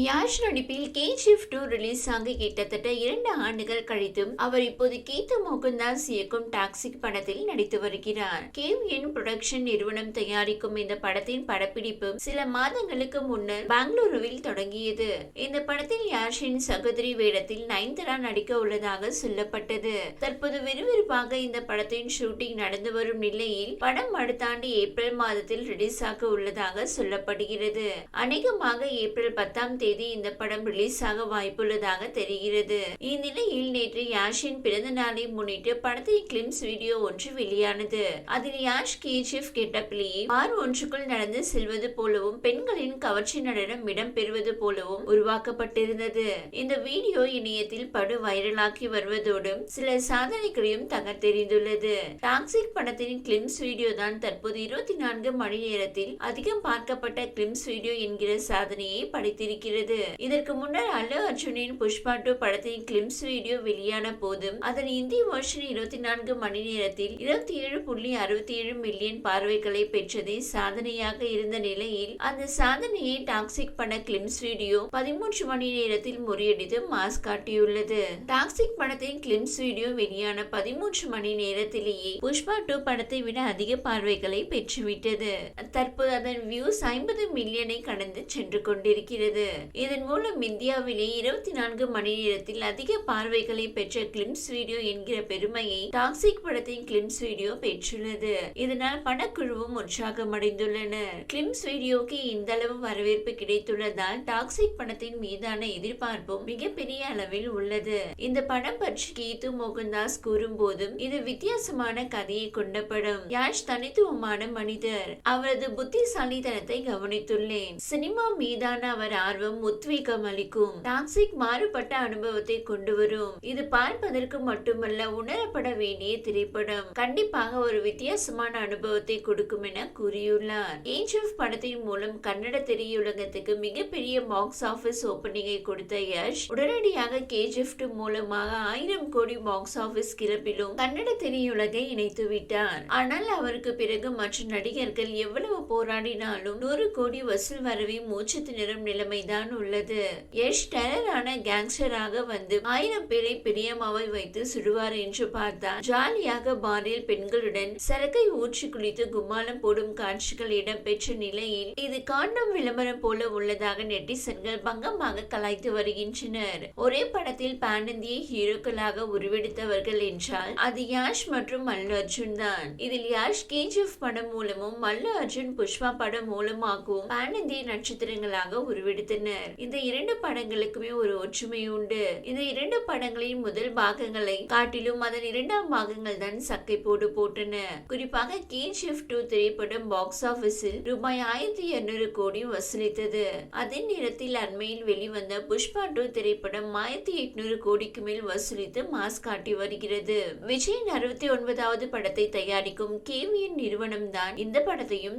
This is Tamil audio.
யாஷ் நடிப்பில் கேஜிஎஃப் டூ ரிலீஸ் ஆக கிட்டத்தட்ட இரண்டு ஆண்டுகள் கழித்தும் அவர் இப்போது கீத்து மோகன்தாஸ் இயக்கும் டாக்ஸிக் படத்தில் நடித்து வருகிறார். கேவ் என் புரொடக்ஷன் நிறுவனம் தயாரிக்கும் இந்த படத்தின் படப்பிடிப்பு சில மாதங்களுக்கு முன்னர் பெங்களூருவில் தொடங்கியது. இந்த படத்தில் யாஷின் சகோதரி வேடத்தில் நயன்தரா நடிக்க உள்ளதாக சொல்லப்பட்டது. தற்போது விறுவிறுப்பாக இந்த படத்தின் ஷூட்டிங் நடந்து வரும் நிலையில் படம் அடுத்த ஆண்டு ஏப்ரல் மாதத்தில் ரிலீஸ் ஆக உள்ளதாக சொல்லப்படுகிறது. அநேகமாக ஏப்ரல் பத்தாம் தேதி இந்த படம் ரிலீஸ் ஆக வாய்ப்புள்ளதாக தெரிகிறது. இந்நிலையில் நேற்று யாஷின் பிறந்த நாளை முன்னிட்டு படத்தின் கிளிம்ஸ் வீடியோ ஒன்று வெளியானது. அதில் யாஷ் கேஜிஎஃப் கெட்டப்பிலேயே பார் ஒன்றுக்குள் நடந்து செல்வது போலவும் பெண்களின் கவர்ச்சி நடனம் இடம்பெறுவது போலவும் உருவாக்கப்பட்டிருந்தது. இந்த வீடியோ இணையத்தில் படு வைரலாக்கி வருவதோடு சில சாதனைகளையும் தகர்த்தெறிந்துள்ளது டாக்ஸிக் படத்தின் கிளிம்ஸ் வீடியோ தான் தற்போது இருபத்தி நான்கு மணி நேரத்தில் அதிகம் பார்க்கப்பட்ட கிளிம்ஸ் வீடியோ என்கிற சாதனையை படைத்திருக்கிறது. இதற்கு முன்னர் அல்லு அர்ஜுனின் புஷ்பா டூ படத்தின் கிளிம்ஸ் வீடியோ வெளியான போதும் அதன் இந்தி வெர்ஷன் இருபத்தி நான்கு மணி நேரத்தில் இருபத்தி ஏழு புள்ளி அறுபத்தி ஏழு மில்லியன் பார்வைகளை பெற்றதே. சாதனையாக இருந்த நிலையில் அந்த சாதனையை டாக்ஸிக் பட கிளிம்ஸ் வீடியோ பதிமூன்று மணி நேரத்தில் முறியடித்து மாஸ் காட்டியுள்ளது. டாக்ஸிக் படத்தின் கிளிம்ஸ் வீடியோ வெளியான பதிமூன்று மணி நேரத்திலேயே புஷ்பா டூ படத்தை விட அதிக பார்வைகளை பெற்றுவிட்டது. தற்போது அதன் வியூஸ் ஐம்பது மில்லியனை கடந்து சென்று கொண்டிருக்கிறது. இதன் மூலம் இந்தியாவிலே இருபத்தி நான்கு மணி நேரத்தில் அதிக பார்வைகளை பெற்ற கிளிம்ஸ் வீடியோ என்கிற பெருமையை டாக்ஸிக் படத்தின் கிளிம்ஸ் வீடியோ பெற்றுள்ளது. இதனால் படக்குழுவும் உற்சாகமடைந்துள்ளனர் கிளிம்ஸ் வீடியோக்கு இந்த அளவு வரவேற்பு கிடைத்துள்ளதால் டாக்ஸிக் படத்தின் மீதான எதிர்பார்ப்பும் மிகப்பெரிய அளவில் உள்ளது. இந்த படம் பற்றி கீது மோகன்தாஸ் கூறும்போதும் இது வித்தியாசமான கதையை கொண்ட படம். யாஷ் தனித்துவமான மனிதர். அவரது புத்திசாலித்தனத்தை கவனித்துள்ளேன். சினிமா மீதான அவர் ஆர்வம் உத்வேகம் அளிக்கும். டாக்ஸிக் மாறுபட்ட அனுபவத்தை கொண்டு வரும். இது பார்ப்பதற்கு மட்டுமல்ல உணரப்பட வேண்டிய திரைப்படம். கண்டிப்பாக ஒரு வித்தியாசமான அனுபவத்தை கொடுக்கும் என கூறியுள்ளார். ஏஜ் படத்தின் மூலம் கன்னட திரையுலகத்துக்கு மிகப்பெரிய பாக்ஸ் ஆபீஸ் ஓபனிங்கை கொடுத்த யஷ் உடனடியாக கேஜிஎஃப் டூ மூலமாக ஆயிரம் கோடி பாக்ஸ் ஆபீஸ் கிளப்பிலும் கன்னட திரையுலகை இணைத்து விட்டார் ஆனால் அவருக்கு பிறகு மற்ற நடிகர்கள் எவ்வளவு போராடினாலும் நூறு கோடி வசூல் வரவே மூச்சு திணறும் நிலைமைதான் உள்ளது. யஷ் டெரரான கேங்ஸ்டராக வந்து ஆயிரம் பேரை பிரியமாவை வைத்து சுடுவார் என்று பார்த்தார். ஜாலியாக பாரில் பெண்களுடன் சரக்கை ஊற்றி குளித்து கும்மாலம் போடும் காட்சிகள் இடம்பெற்ற நிலையில் இது காண்டம் விளம்பரம் போல உள்ளதாக நெட்டிசன்கள் பங்கமாக கலாய்த்து வருகின்றனர். ஒரே படத்தில் பேன் ஹீரோக்களாக உருவெடுத்தவர்கள் என்றால் அது யாஷ் மற்றும் மல்லு அர்ஜுன் தான். இதில் யாஷ் கேஜிஎஃப் படம் மூலமும் மல்லு அர்ஜுன் புஷ்பா படம் மூலமாகவும் பேன் இந்திய நட்சத்திரங்களாக உருவெடுத்தனர். இந்த இரண்டு படங்களுக்குமே ஒரு ஒற்றுமை உண்டு. இந்த இரண்டு படங்களின் முதல் பாகங்களை காட்டிலும் அதன் இரண்டாம் பாகங்கள் தான் சக்கை போடு போட்டன. குறிப்பாக கேஜிஎஃப் டூ திரைப்படம் பாக்ஸ் ஆபீஸில் ரூபாய் ஆயிரத்தி இருநூறு கோடி வசூலித்தது. அதே நேரத்தில் அண்மையில் வெளிவந்த புஷ்பா டூ திரைப்படம் ஆயிரத்தி எட்நூறு கோடிக்கு மேல் வசூலித்து மாஸ் காட்டி வருகிறது. விஜயின் அறுபத்தி ஒன்பதாவது படத்தை தயாரிக்கும் கேவிஎன் நிறுவனம் தான் இந்த படத்தையும்